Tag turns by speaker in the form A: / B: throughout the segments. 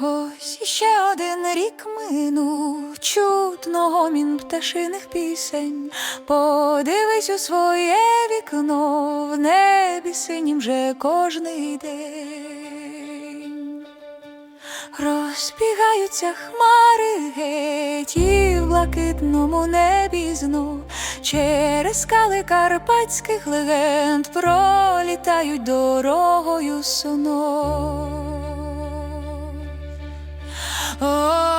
A: Ось іще один рік минув, чутно гомін пташиних пісень. Подивись у своє вікно, в небі синім вже кожний день. Розбігаються хмари геть і в блакитному небі знов через скали карпатських легенд пролітають дорогою сон. Oh.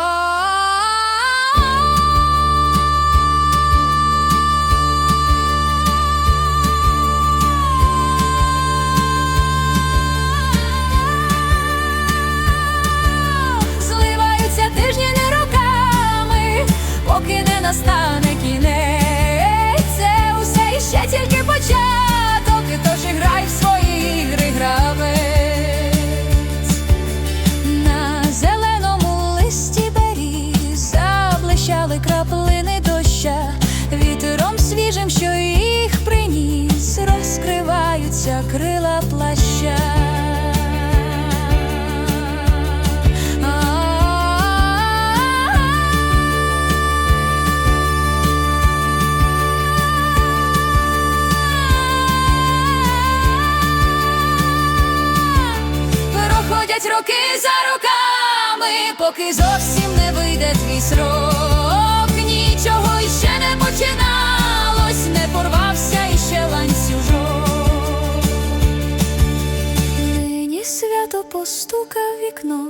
A: Крила плаща. Проходять роки за роками, поки зовсім не постукав вікно,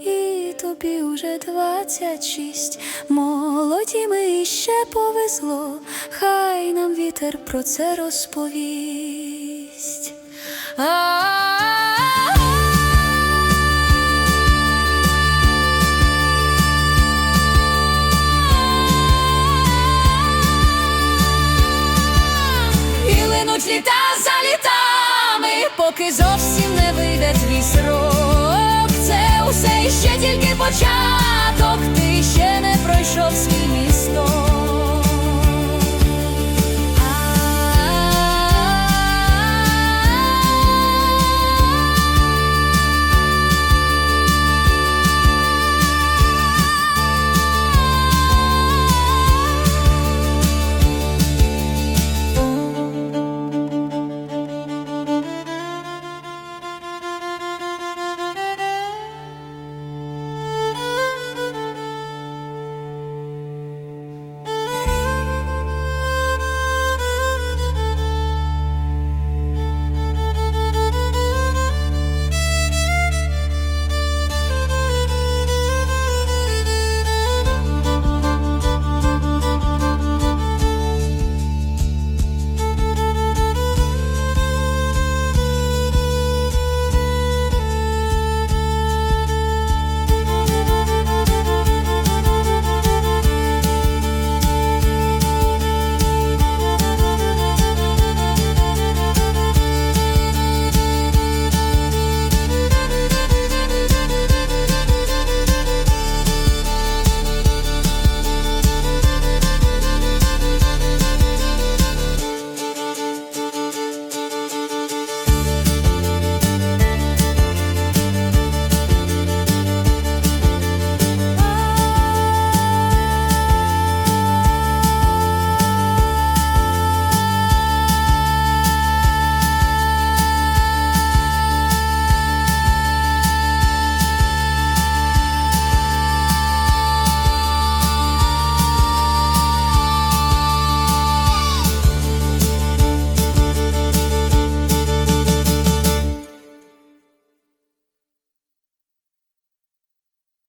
A: і тобі уже двадцять шість. Молоді ми іще повезло, хай нам вітер про це розповість. І линуть літа за літами, поки зовсім не вийде твій срок. Пройшов свій.